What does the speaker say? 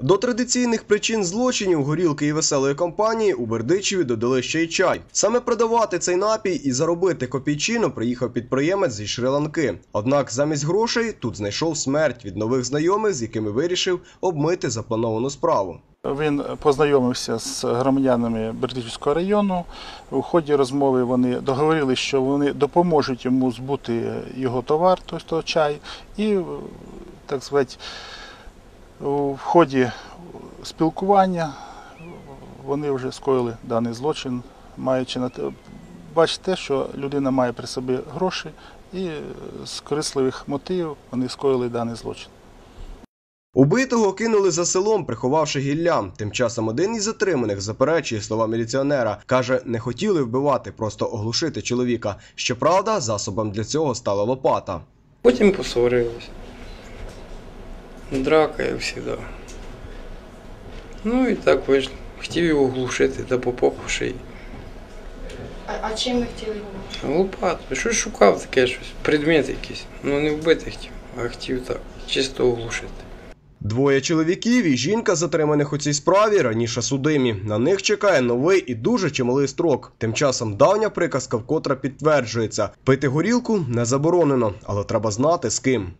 До традиційних причин злочинів горілки і веселої компанії у Бердичеві додали ще й чай. Саме продавати цей напій і заробити копійчину приїхав підприємець зі Шри-Ланки. Однак замість грошей тут знайшов смерть від нових знайомих, з якими вирішив обмити заплановану справу. Він познайомився з громадянами Бердичівського району. У ході розмови вони договорилися, що вони допоможуть йому збути його товар, тобто чай, і так сказати, у ході спілкування вони вже скоїли даний злочин, маючи на те, бачите, що людина має при собі гроші, і з корисливих мотивів вони скоїли даний злочин. Убитого кинули за селом, приховавши гілля. Тим часом один із затриманих заперечує слова міліціонера. Каже, не хотіли вбивати, просто оглушити чоловіка. Щоправда, засобом для цього стала лопата. Потім поссорились. Драка, як завжди. Ну і так вийшло. Хотів його глушити та по попу шиї. А, а чим ви хотіли його? Лопату. Щось шукав таке щось, предмет якийсь. Ну не вбити хотів, а хотів так, чисто оглушити. Двоє чоловіків і жінка, затриманих у цій справі, раніше судимі. На них чекає новий і дуже чималий строк. Тим часом давня приказка вкотре підтверджується: пити горілку не заборонено, але треба знати з ким.